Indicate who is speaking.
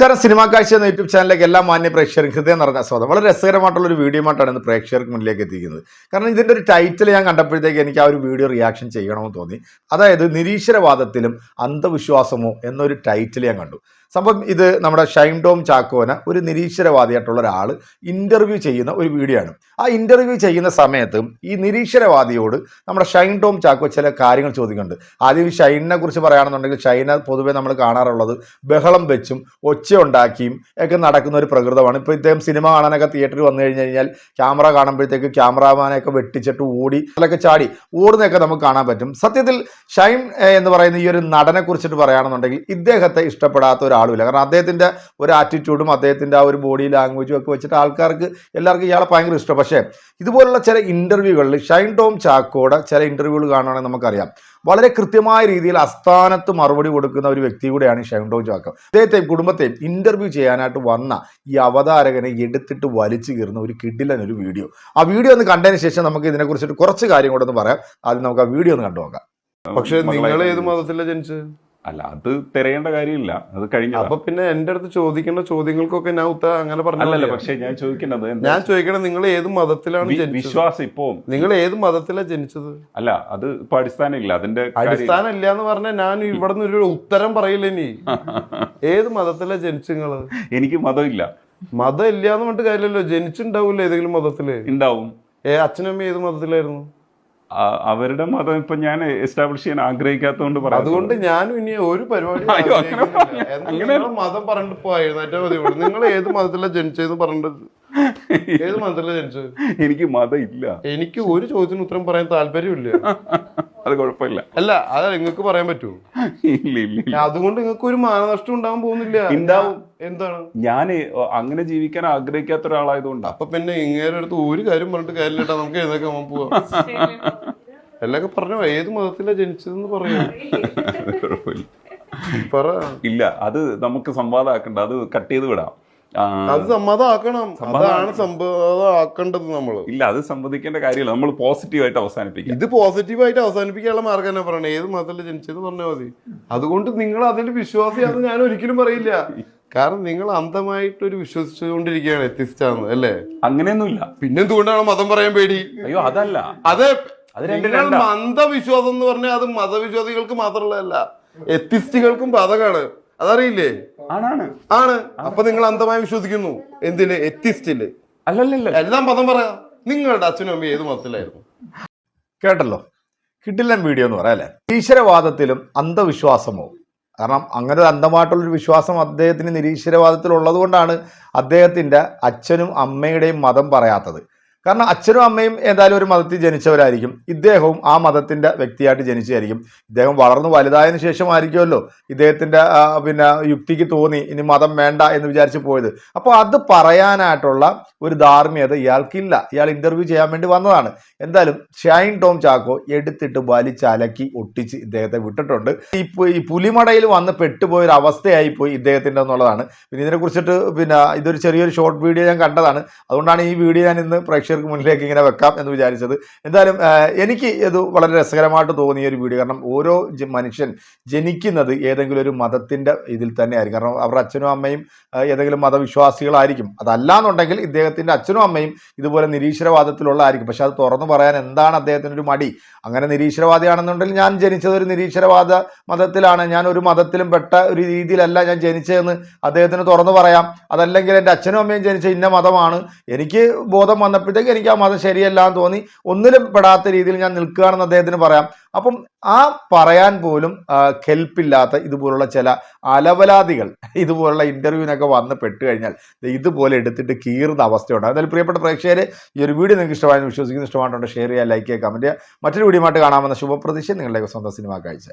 Speaker 1: നമസ്കാരം. സിനിമാ കാഴ്ച എന്ന യൂട്യൂബ് ചാനലിലേക്ക് എല്ലാ മാന്യ പ്രേക്ഷകർക്കും ഹൃദയം നിറഞ്ഞ സ്വാഗതം. വളരെ രസകരമായിട്ടുള്ള ഒരു വീഡിയോ ആയിട്ടാണ് ഇന്ന് പ്രേക്ഷകർക്ക് മുന്നിലേക്ക് എത്തിക്കുന്നത് കാരണം ഇതിന്റെ ഒരു ടൈറ്റിൽ ഞാൻ കണ്ടപ്പോഴത്തേക്ക് എനിക്ക് ആ ഒരു വീഡിയോ റിയാക്ഷൻ ചെയ്യണമെന്ന് തോന്നി. അതായത് നിരീശ്വരവാദത്തിലും അന്ധവിശ്വാസമോ എന്നൊരു ടൈറ്റിൽ ഞാൻ കണ്ടു. സംഭവം ഇത് നമ്മുടെ ഷൈൻ ടോം ചാക്കോനെ ഒരു നിരീശ്വരവാദിയായിട്ടുള്ള ഒരാൾ ഇന്റർവ്യൂ ചെയ്യുന്ന ഒരു വീഡിയോ ആണ്. ആ ഇന്റർവ്യൂ ചെയ്യുന്ന സമയത്ത് ഈ നിരീശ്വരവാദിയോട് നമ്മുടെ ഷൈൻ ടോം ചാക്കോ ചില കാര്യങ്ങൾ ചോദിക്കുന്നുണ്ട്. ആദ്യം ഷൈനിനെ കുറിച്ച് പറയുകയാണെന്നുണ്ടെങ്കിൽ ഷൈന പൊതുവേ നമ്മൾ കാണാറുള്ളത് ബഹളം വെച്ചും ഒച്ച ഉണ്ടാക്കിയും ഒക്കെ നടക്കുന്ന ഒരു പ്രകൃതമാണ്. ഇപ്പോൾ ഇദ്ദേഹം സിനിമ കാണാനൊക്കെ തിയേറ്ററിൽ വന്നു കഴിഞ്ഞ് കഴിഞ്ഞാൽ ക്യാമറ കാണുമ്പോഴത്തേക്ക് ക്യാമറാമാനെയൊക്കെ വെട്ടിച്ചിട്ട് ഓടി അതിലൊക്കെ ചാടി ഓടുന്നതൊക്കെ നമുക്ക് കാണാൻ പറ്റും. സത്യത്തിൽ ഷൈൻ എന്ന് പറയുന്ന ഈ ഒരു നടനെ കുറിച്ചിട്ട് പറയുകയാണെന്നുണ്ടെങ്കിൽ ഇദ്ദേഹത്തെ ഇഷ്ടപ്പെടാത്ത ഒരാളുമില്ല കാരണം അദ്ദേഹത്തിന്റെ ഒരു ആറ്റിറ്റ്യൂഡും അദ്ദേഹത്തിന്റെ ആ ഒരു ബോഡി ലാംഗ്വേജും ഒക്കെ വെച്ചിട്ട് ആൾക്കാർക്ക് എല്ലാവർക്കും ഇയാളെ ഭയങ്കര ഇഷ്ടം. പക്ഷേ ഇതുപോലുള്ള ചില ഇന്റർവ്യൂകളിൽ ഷൈൻ ടോം ചാക്കോടെ ചില ഇന്റർവ്യൂകൾ കാണുകയാണെങ്കിൽ നമുക്കറിയാം. വളരെ കൃത്യമായ രീതിയിൽ അസ്ഥാനത്ത് മറുപടി കൊടുക്കുന്ന ഒരു വ്യക്തി കൂടെയാണ് ഷൈൻ ടോം ചാക്കോ. അദ്ദേഹത്തെയും കുടുംബത്തെയും ഇന്റർവ്യൂ ചെയ്യാനായിട്ട് വന്ന ഈ അവതാരകനെ എടുത്തിട്ട് വലിച്ചു കീറുന്ന ഒരു കിഡിലൻ ഒരു വീഡിയോ ആ വീഡിയോ ഒന്ന് കണ്ടതിന് ശേഷം നമുക്ക് ഇതിനെക്കുറിച്ചിട്ട് കുറച്ച് കാര്യം കൂടെ ഒന്ന് പറയാം. ആദ്യം നമുക്ക് ആ വീഡിയോ ഒന്ന് കണ്ടു നോക്കാം
Speaker 2: പക്ഷേ നിങ്ങൾ ഏത് മതത്തിലാണ് ജനിച്ചത്?
Speaker 3: അല്ല അത് തിരയേണ്ട കാര്യമില്ല. അത് കഴിഞ്ഞ
Speaker 2: അപ്പൊ പിന്നെ എന്റെ അടുത്ത് ചോദിക്കേണ്ട ചോദ്യങ്ങൾക്കൊക്കെ ഞാൻ ഉത്തരം അങ്ങനെ പറഞ്ഞല്ല
Speaker 3: പക്ഷെ ഞാൻ ചോദിക്കുന്നത്
Speaker 2: ഞാൻ ചോദിക്കണത് നിങ്ങൾ ഏത് മതത്തിലാണ്
Speaker 3: വിശ്വാസം ഇപ്പോ.
Speaker 2: നിങ്ങൾ ഏത് മതത്തിലാണ് ജനിച്ചത്?
Speaker 3: അല്ല അത് ഇപ്പൊ അടിസ്ഥാനം ഇല്ല അതിന്റെ
Speaker 2: അടിസ്ഥാനം ഇല്ല എന്ന് പറഞ്ഞാൽ ഞാൻ ഇവിടെ നിന്ന് ഒരു ഉത്തരം പറയില്ല ഇനി. ഏത് മതത്തിലാണ് ജനിച്ചു നിങ്ങൾ?
Speaker 3: എനിക്ക് മതമില്ല.
Speaker 2: മതം ഇല്ല എന്ന് പറഞ്ഞിട്ട് കാര്യമില്ലല്ലോ. ജനിച്ചിണ്ടാവൂല്ലോ ഏതെങ്കിലും മതത്തിൽ?
Speaker 3: ഉണ്ടാവും.
Speaker 2: ഏ അച്ഛനമ്മ ഏത് മതത്തിലായിരുന്നു?
Speaker 3: അവരുടെ മതം ഇപ്പൊ ഞാൻ എസ്റ്റാബ്ലിഷ് ചെയ്യാൻ ആഗ്രഹിക്കാത്തതുകൊണ്ട് പറയാം
Speaker 2: അതുകൊണ്ട് ഞാനും ഇനി ഒരു പരിപാടി മതം പറഞ്ഞിട്ട് പോയിരുന്നു മതി. ഇവിടെ. നിങ്ങൾ ഏത് മതത്തിലാണ് ജനിച്ചതെന്ന് പറഞ്ഞിട്ട് ഏത് മതത്തിലാണ് ജനിച്ചത്?
Speaker 3: എനിക്ക് മതം ഇല്ല.
Speaker 2: എനിക്ക് ഒരു ചോദ്യത്തിന് ഉത്തരം പറയാൻ താല്പര്യമില്ല.
Speaker 3: അത് കുഴപ്പമില്ല.
Speaker 2: അല്ല അത് നിങ്ങൾക്ക് പറയാൻ പറ്റുമോ
Speaker 3: ഇല്ല ഇല്ല
Speaker 2: അതുകൊണ്ട് നിങ്ങൾക്ക് ഒരു മാനനഷ്ടം ഉണ്ടാവാൻ പോകുന്നില്ല.
Speaker 3: ഉണ്ടാവും.
Speaker 2: എന്താണ്?
Speaker 3: ഞാൻ അങ്ങനെ ജീവിക്കാൻ ആഗ്രഹിക്കാത്ത ഒരാളായതുകൊണ്ട്.
Speaker 2: അപ്പൊ പിന്നെ ഇങ്ങനെ അടുത്ത് ഒരു കാര്യം പറഞ്ഞിട്ട് കാര്യമില്ല നമുക്ക് എഴുന്നേക്കാൻ പോവാം. എല്ലൊക്കെ പറഞ്ഞു? ഏത് മതത്തിലാ ജനിച്ചതെന്ന് പറയാം?
Speaker 3: കുഴപ്പമില്ല.
Speaker 2: പറ.
Speaker 3: ഇല്ല അത് നമുക്ക് സംവാദമാക്കണ്ട. അത് കട്ട് ചെയ്ത് വിടാം.
Speaker 2: അത് സമ്മതമാക്കണം അതാണ് സമ്മതമാക്കേണ്ടത് നമ്മൾ
Speaker 3: ഇല്ല അത് സമ്മതിക്കേണ്ട കാര്യമില്ല. നമ്മൾ പോസിറ്റീവായിട്ട് അവസാനിപ്പിക്കുക
Speaker 2: ഇത് പോസിറ്റീവായിട്ട് അവസാനിപ്പിക്കാനുള്ള മാർഗം തന്നെ പറയണേ? ഏത് മതത്തിൽ ജനിച്ചത് പറഞ്ഞാൽ മതി. അതുകൊണ്ട് നിങ്ങൾ അതിൽ വിശ്വാസിയാണെന്ന് ഞാൻ ഒരിക്കലും പറയില്ല. കാരണം നിങ്ങൾ അന്ധമായിട്ട് ഒരു വിശ്വസിച്ചുകൊണ്ടിരിക്കുകയാണ് എത്തിച്ചാന്ന് അല്ലേ?
Speaker 3: അങ്ങനെയൊന്നുമില്ല.
Speaker 2: പിന്നെന്തുകൊണ്ടാണ് മതം പറയാൻ പേടി?
Speaker 3: അയ്യോ അതല്ല.
Speaker 2: അത് നിങ്ങൾ
Speaker 3: രണ്ടാ.
Speaker 2: മന്ദവിശ്വാസം എന്ന് പറഞ്ഞാൽ അത് മതവിശ്വാസികൾക്ക് മാത്രമുള്ളതല്ല. എത്തിസ്റ്റുകൾക്കും ബാധകമാണ്. അതറിയില്ലേ?
Speaker 3: ആണാണ്.
Speaker 2: ആണ്. അപ്പൊ നിങ്ങൾ അന്ധമായി വിശ്വസിക്കുന്നു. എന്തിന്? എത്തിസ്റ്റിൽ.
Speaker 3: അല്ലല്ലല്ല.
Speaker 2: എല്ലാം പദം പറയാം നിങ്ങളുടെ അച്ഛനും അമ്മയും ഏത് മതത്തിലായിരുന്നു?
Speaker 1: കേട്ടല്ലോ. കിട്ടില്ല വീഡിയോ എന്ന് പറയാം അല്ലേ? ഈശ്വരവാദത്തിലും അന്ധവിശ്വാസമോ? കാരണം അങ്ങനെ ഒരു അന്ധമായിട്ടുള്ളൊരു വിശ്വാസം അദ്ദേഹത്തിന് നിരീശ്വരവാദത്തിലുള്ളത് കൊണ്ടാണ് അദ്ദേഹത്തിന്റെ അച്ഛനും അമ്മയുടെയും മതം പറയാത്തത്. കാരണം അച്ഛനും അമ്മയും ഏതായാലും ഒരു മതത്തിൽ ജനിച്ചവരായിരിക്കും. ഇദ്ദേഹവും ആ മതത്തിന്റെ വ്യക്തിയായിട്ട് ജനിച്ചതായിരിക്കും. ഇദ്ദേഹം വളർന്നു വലുതായതിനു ശേഷമായിരിക്കുമല്ലോ ഇദ്ദേഹത്തിന്റെ പിന്നെ യുക്തിക്ക് തോന്നി ഇനി മതം വേണ്ട എന്ന് വിചാരിച്ച് പോയത്. അപ്പോൾ അത് പറയാനായിട്ടുള്ള ഒരു ധാർമ്മ്യത ഇയാൾക്കില്ല. ഇയാൾ ഇന്റർവ്യൂ ചെയ്യാൻ വേണ്ടി വന്നതാണ്. എന്തായാലും ഷൈൻ ടോം ചാക്കോ എടുത്തിട്ട് വലിച്ചലക്കി ഒട്ടിച്ച് ഇദ്ദേഹത്തെ വിട്ടിട്ടുണ്ട്. ഈ പുലിമടയിൽ വന്ന് പെട്ടുപോയ ഒരു അവസ്ഥയായി പോയി ഇദ്ദേഹത്തിന്റെ എന്നുള്ളതാണ്. പിന്നെ ഇതിനെ കുറിച്ചിട്ട് പിന്നെ ഇതൊരു ചെറിയൊരു ഷോർട്ട് വീഡിയോ ഞാൻ കണ്ടതാണ്. അതുകൊണ്ടാണ് ഈ വീഡിയോ ഞാൻ ഇന്ന് പ്രേക്ഷകർക്ക് മുന്നിലേക്ക് ഇങ്ങനെ വെക്കാം എന്ന് വിചാരിച്ചത്. എന്തായാലും എനിക്ക് ഇത് വളരെ രസകരമായിട്ട് തോന്നിയ ഒരു വീഡിയോ. കാരണം ഓരോ മനുഷ്യൻ ജനിക്കുന്നത് ഏതെങ്കിലും ഒരു മതത്തിന്റെ ഇതിൽ തന്നെയായിരിക്കും കാരണം അവരുടെ അച്ഛനും അമ്മയും ഏതെങ്കിലും മതവിശ്വാസികളായിരിക്കും. അതല്ലാന്നുണ്ടെങ്കിൽ ഇദ്ദേഹത്തിന്റെ അച്ഛനും അമ്മയും ഇതുപോലെ നിരീശ്വരവാദത്തിലുള്ള ആയിരിക്കും പക്ഷെ അത് തുറന്നു പറയാൻ എന്താണ് അദ്ദേഹത്തിന് ഒരു മടി? അങ്ങനെ നിരീശ്വരവാദിയാണെന്നുണ്ടെങ്കിൽ ഞാൻ ജനിച്ചത് ഒരു നിരീശ്വരവാദ മതത്തിലാണ്. ഞാൻ ഒരു മതത്തിലും പെട്ട ഒരു രീതിയിലല്ല ഞാൻ ജനിച്ചതെന്ന് അദ്ദേഹത്തിന് തുറന്നു പറയാം. അതല്ലെങ്കിൽ എന്റെ അച്ഛനും അമ്മയും ജനിച്ച ഇന്ന മതമാണ്. എനിക്ക് ബോധം വന്നപ്പോഴത്തേക്ക് എനിക്ക് ആ മതം ശരിയല്ല എന്ന് തോന്നി. ഒന്നിലും പെടാത്ത രീതിയിൽ ഞാൻ നിൽക്കുകയാണെന്ന് അദ്ദേഹത്തിന് പറയാം. അപ്പം ആ പറയാൻ പോലും കെൽപ്പില്ലാത്ത ഇതുപോലുള്ള ചില അലവലാദികൾ ഇതുപോലുള്ള ഇന്റർവ്യൂവിനൊക്കെ വന്ന് പെട്ട് കഴിഞ്ഞാൽ ഇതുപോലെ എടുത്തിട്ട് കീറുന്ന അവസ്ഥയുണ്ട്. എന്തായാലും പ്രിയപ്പെട്ട പ്രേക്ഷകർ ഈ ഒരു വീഡിയോ നിങ്ങൾക്ക് ഇഷ്ടമായെന്ന് വിശ്വസിക്കുന്നു. ഇഷ്ടമായിട്ടുണ്ട് ഷെയർ ചെയ്യുക ലൈക്ക് ചെയ്യുക കമന്റ് ചെയ്യുക. മറ്റൊരു വീഡിയോ കാണാമെന്ന ശുഭപ്രതീക്ഷ നിങ്ങളുടെ സ്വന്തം സിനിമ കാഴ്ച.